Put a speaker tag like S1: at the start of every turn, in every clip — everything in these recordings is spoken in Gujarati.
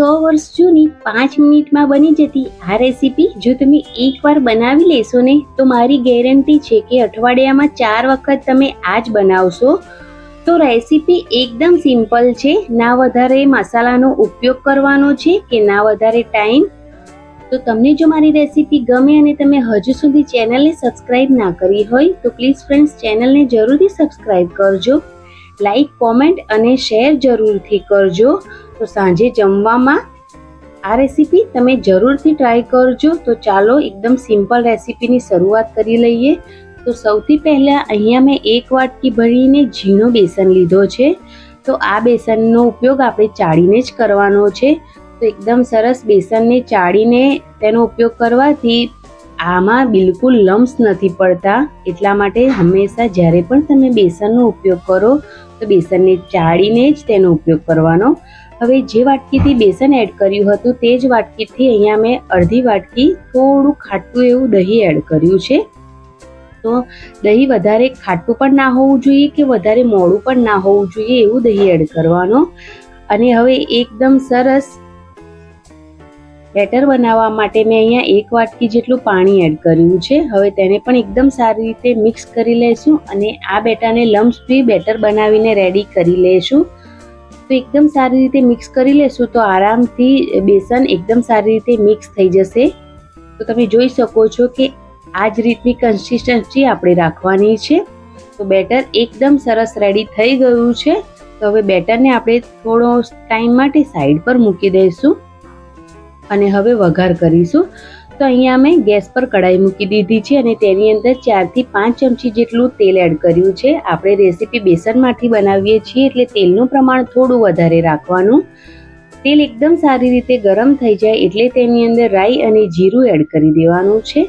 S1: સો વર્ષ જૂની પાંચ મિનિટમાં બની જતી આ રેસીપી જો તમે એકવાર બનાવી લેશો ને, તો મારી ગેરંટી છે કે અઠવાડિયામાં ચાર વખત તમે આ જ બનાવશો. તો રેસીપી એકદમ સિમ્પલ છે. ના વધારે મસાલાનો ઉપયોગ કરવાનો છે કે ના વધારે ટાઈમ. તો તમને જો મારી રેસીપી ગમે અને તમે હજુ સુધી ચેનલને સબસ્ક્રાઇબ ના કરી હોય, તો પ્લીઝ ફ્રેન્ડ્સ ચેનલને જરૂરથી સબસ્ક્રાઇબ કરજો. લાઈક કોમેન્ટ અને શેર જરૂરથી કરજો. તો સાંજે જમવામાં આ રેસીપી તમે જરૂરથી ટ્રાય કરજો. તો ચાલો એકદમ સિમ્પલ રેસીપીની શરૂઆત કરી લઈએ. તો સૌથી પહેલાં અહીંયા મેં એક વાટકી ભરીને ઝીણો બેસન લીધો છે. તો આ બેસનનો ઉપયોગ આપણે ચાળીને જ કરવાનો છે. તો એકદમ સરસ બેસનને ચાળીને તેનો ઉપયોગ કરવાથી આમાં બિલકુલ લમ્સ નથી પડતા, એટલા માટે હંમેશા જ્યારે પણ તમે બેસનનો ઉપયોગ કરો, તો બેસનને ચાળીને જ તેનો ઉપયોગ કરવાનો. હવે જે વાટકીથી બેસન એડ કર્યું હતું તે જ વાટકીથી અહીંયા મેં અડધી વાટકી થોડું ખાટું એવું દહીં એડ કર્યું છે. તો દહીં વધારે ખાટું પણ ના હોવું જોઈએ કે વધારે મોડું પણ ના હોવું જોઈએ એવું દહીં એડ કરવાનો. અને હવે એકદમ સરસ બેટર બનાવવા માટે મેં અહીંયા એક વાટકી જેટલું પાણી એડ કર્યું છે. હવે તેને પણ એકદમ સારી રીતે મિક્સ કરી લઈશું અને આ બેટાને લમ્સ બેટર બનાવીને રેડી કરી લઈશું તો એકદમ સારી રીતે મિક્સ કરી લેશું તો આરામથી બેસન એકદમ સારી રીતે મિક્સ થઈ જશે. તો તમે જોઈ શકો છો કે આ જ રીતની કન્સિસ્ટન્સી આપણે રાખવાની છે. તો બેટર એકદમ સરસ રેડી થઈ ગયું છે. તો હવે બેટરને આપણે થોડો ટાઈમ માટે સાઈડ પર મૂકી દઈશું. અને હવે વઘાર કરીશું. તો અહીંયા મેં ગેસ પર કઢાઈ મૂકી દીધી છે અને તેની અંદર ચારથી પાંચ ચમચી જેટલું તેલ એડ કર્યું છે. આપણે રેસીપી બેસનમાંથી બનાવીએ છીએ એટલે તેલનું પ્રમાણ થોડું વધારે રાખવાનું. તેલ એકદમ સારી રીતે ગરમ થઈ જાય એટલે તેની અંદર રાઈ અને જીરું એડ કરી દેવાનું છે.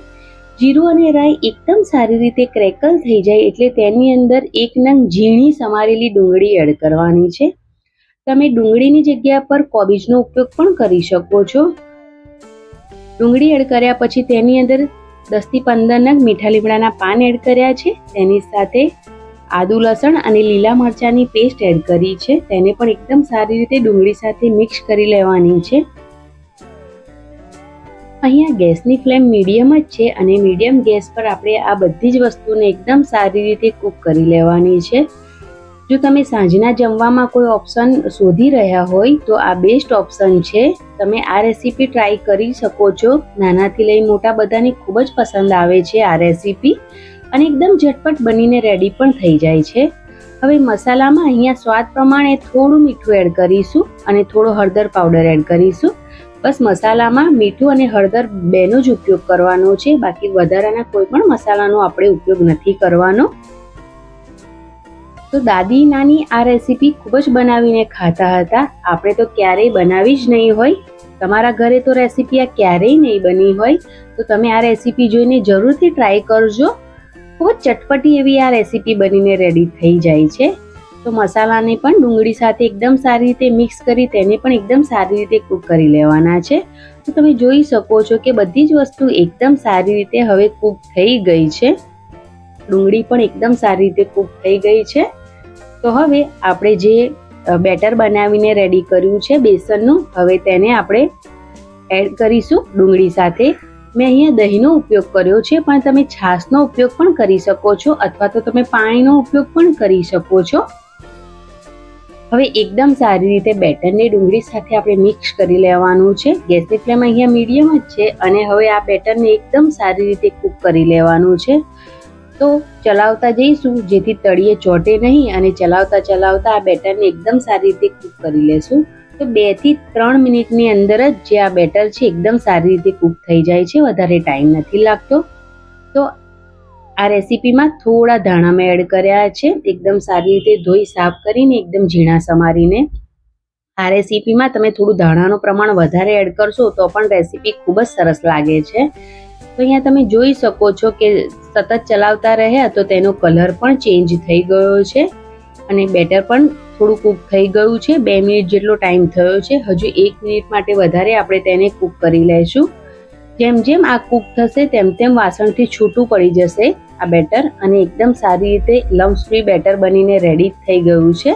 S1: જીરું અને રાઈ એકદમ સારી રીતે ક્રેકલ થઈ જાય એટલે તેની અંદર એક નંગ ઝીણી સમારેલી ડુંગળી એડ કરવાની છે. તમે ડુંગળીની જગ્યા પર કોબીજનો ઉપયોગ પણ કરી શકો છો. ડુંગળી એડ કર્યા પછી તેની અંદર દસથી પંદર નંગ મીઠા લીમડાના પાન એડ કર્યા છે. તેની સાથે આદુ લસણ અને લીલા મરચાંની પેસ્ટ એડ કરી છે. તેને પણ એકદમ સારી રીતે ડુંગળી સાથે મિક્સ કરી લેવાની છે. અહીંયા ગેસની ફ્લેમ મીડિયમ જ છે અને મીડિયમ ગેસ પર આપણે આ બધી જ વસ્તુને એકદમ સારી રીતે કૂક કરી લેવાની છે. જો તમે સાંજના જમવામાં કોઈ ઓપ્શન શોધી રહ્યા હોય, તો આ બેસ્ટ ઓપ્શન છે. તમે આ રેસીપી ટ્રાય કરી શકો છો. નાનાથી લઈ મોટા બધાને ખૂબ જ પસંદ આવે છે આ રેસીપી અને એકદમ ઝટપટ બનીને રેડી પણ થઈ જાય છે. હવે મસાલામાં અહીંયા સ્વાદ પ્રમાણે થોડું મીઠું એડ કરીશું અને થોડો હળદર પાવડર એડ કરીશું. બસ મસાલામાં મીઠું અને હળદર બેનો જ ઉપયોગ કરવાનો છે. બાકી વધારાના કોઈ પણ મસાલાનો આપણે ઉપયોગ નથી કરવાનો. તો દાદી નાની આ રેસીપી ખૂબ જ બનાવીને ખાતા હતા. આપણે તો ક્યારેય બનાવી જ નહીં હોય. તમારા ઘરે તો રેસીપી આ ક્યારેય નહીં બની હોય. તો તમે આ રેસીપી જોઈને જરૂરથી ટ્રાય કરજો. ખૂબ જ ચટપટી એવી આ રેસીપી બનીને રેડી થઈ જાય છે. તો મસાલાને પણ ડુંગળી સાથે એકદમ સારી રીતે મિક્સ કરી, તેને પણ એકદમ સારી રીતે કૂક કરી લેવાના છે. તો તમે જોઈ શકો છો કે બધી જ વસ્તુ એકદમ સારી રીતે હવે કૂક થઈ ગઈ છે. ડુંગળી પણ એકદમ સારી રીતે કૂક થઈ ગઈ છે. તો હવે આપણે જે બેટર બનાવીને રેડી કર્યું છે બેસનનું, હવે તેને આપણે એડ કરીશું ડુંગળી સાથે. મેં અહીંયા દહીંનો ઉપયોગ કર્યો છે, પણ તમે છાશનો ઉપયોગ પણ કરી શકો છો, અથવા તો તમે પાણીનો ઉપયોગ પણ કરી શકો છો. હવે એકદમ સારી રીતે બેટરને ડુંગળી સાથે આપણે મિક્સ કરી લેવાનું છે. ગેસની ફ્લેમ અહીંયા મીડિયમ જ છે, અને હવે આ બેટરને એકદમ સારી રીતે કૂક કરી લેવાનું છે. તો ચલાવતા જઈશું, જેથી તળીએ ચોટે નહીં અને ચલાવતા ચલાવતા આ બેટરને એકદમ સારી રીતે કૂક કરી લેશું. તો બેથી ત્રણ મિનિટની અંદર જ જે આ બેટર છે એકદમ સારી રીતે કૂક થઈ જાય છે, વધારે ટાઈમ નથી લાગતો. તો આ રેસીપીમાં થોડા ધાણા મેં એડ કર્યા છે, એકદમ સારી રીતે ધોઈ સાફ કરીને એકદમ ઝીણા સમારીને. આ રેસીપીમાં તમે થોડું ધાણાનું પ્રમાણ વધારે એડ કરશો તો પણ રેસીપી ખૂબ જ સરસ લાગે છે. તો અહીંયા તમે જોઈ શકો છો કે સતત ચલાવતા રહ્યા તો તેનો કલર પણ ચેન્જ થઈ ગયો છે. અને બેટર પણ થોડું કૂક થઈ ગયું છે. બે મિનિટ જેટલો ટાઈમ થયો છે. હજુ એક મિનિટ માટે વધારે આપણે તેને કૂક કરી લઈશું જેમ જેમ આ કૂક થશે, તેમ તેમ વાસણથી છૂટું પડી જશે આ બેટર. અને એકદમ સારી રીતે લમ્સ ફ્રી બેટર બનીને રેડી થઈ ગયું છે.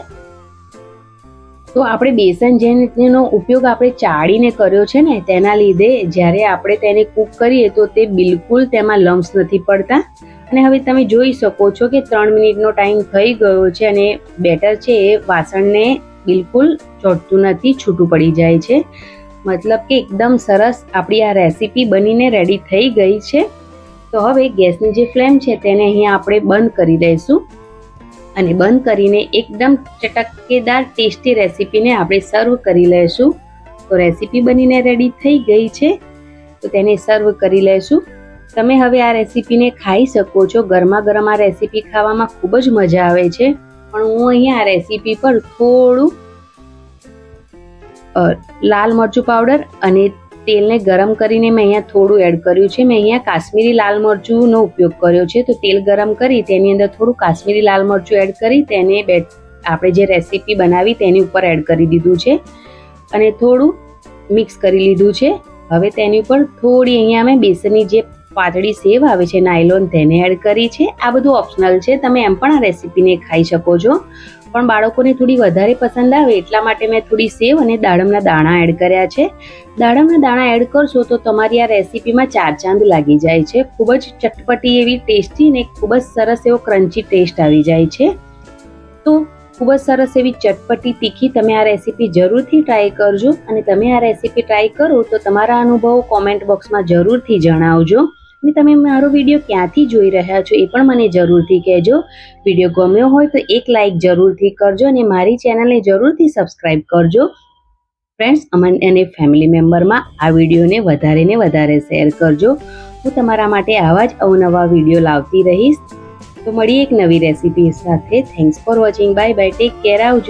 S1: તો આપણે બેસન જેનો ઉપયોગ આપણે ચાળીને કર્યો છે ને, તેના લીધે જ્યારે આપણે તેને કૂક કરીએ તો તે બિલકુલ તેમાં લમ્સ નથી પડતા. અને હવે તમે જોઈ શકો છો કે ત્રણ મિનિટનો ટાઈમ થઈ ગયો છે અને બેટર છે એ વાસણને બિલકુલ ચોટતું નથી, છૂટું પડી જાય છે. મતલબ કે એકદમ સરસ આપણી આ રેસીપી બનીને રેડી થઈ ગઈ છે. તો હવે ગેસની જે ફ્લેમ છે તેને અહીંયા આપણે બંધ કરી દઈશું. અને બંધ કરીને એકદમ ચટકેદાર ટેસ્ટી રેસીપીને આપણે સર્વ કરી લઈશું તો રેસીપી બનીને રેડી થઈ ગઈ છે. તો તેને સર્વ કરી લઈશું તમે હવે આ રેસીપીને ખાઈ શકો છો. ગરમા ગરમ આ રેસીપી ખાવામાં ખૂબ જ મજા આવે છે. પણ હું અહીંયા આ રેસીપી પર થોડું લાલ મરચું પાવડર અને તેલને ગરમ કરીને મેં અહીંયા થોડું એડ કર્યું છે. મેં અહીંયા કાશ્મીરી લાલ મરચુંનો ઉપયોગ કર્યો છે. તો તેલ ગરમ કરી તેની અંદર થોડું કાશ્મીરી લાલ મરચું એડ કરી તેને બે આપણે જે રેસીપી બનાવી તેની ઉપર એડ કરી દીધું છે. અને થોડું મિક્સ કરી લીધું છે. હવે તેની ઉપર થોડી અહીંયા મેં બેસનની જે પાતળી સેવ આવે છે, નાયલોન, તેને એડ કરી છે. આ બધું ઓપ્શનલ છે. તમે એમ પણ આ રેસીપીને ખાઈ શકો છો. પણ બાળકોને થોડી વધારે પસંદ આવે એટલા માટે મેં થોડી સેવ અને દાડમના દાણા એડ કર્યા છે. દાડમના દાણા એડ કરશો તો તમારી આ રેસીપીમાં ચાર ચાંદ લાગી જાય છે. ખૂબ જ ચટપટી એવી ટેસ્ટી ને ખૂબ જ સરસ એવો ક્રન્ચી ટેસ્ટ આવી જાય છે. તો ખૂબ જ સરસ એવી ચટપટી તીખી તમે આ રેસીપી જરૂરથી ટ્રાય કરજો અને તમે આ રેસીપી ટ્રાય કરો તો તમારા અનુભવો કોમેન્ટ બોક્સમાં જરૂરથી જણાવજો. અને તમે મારો વીડિયો ક્યાંથી જોઈ રહ્યા છો એ પણ મને જરૂરથી કહેજો. વીડિયો ગમ્યો હોય તો એક લાઇક જરૂરથી કરજો અને મારી ચેનલને જરૂરથી સબસ્ક્રાઈબ કરજો. ફ્રેન્ડ્સ અમન અને ફેમિલી મેમ્બરમાં આ વિડીયોને વધારે ને વધારે શેર કરજો. હું તમારા માટે આવા જ અવનવા વીડિયો લાવતી રહીશ. તો મળીએ એક નવી રેસીપી સાથે. Thanks for watching bye bye take care આવજો.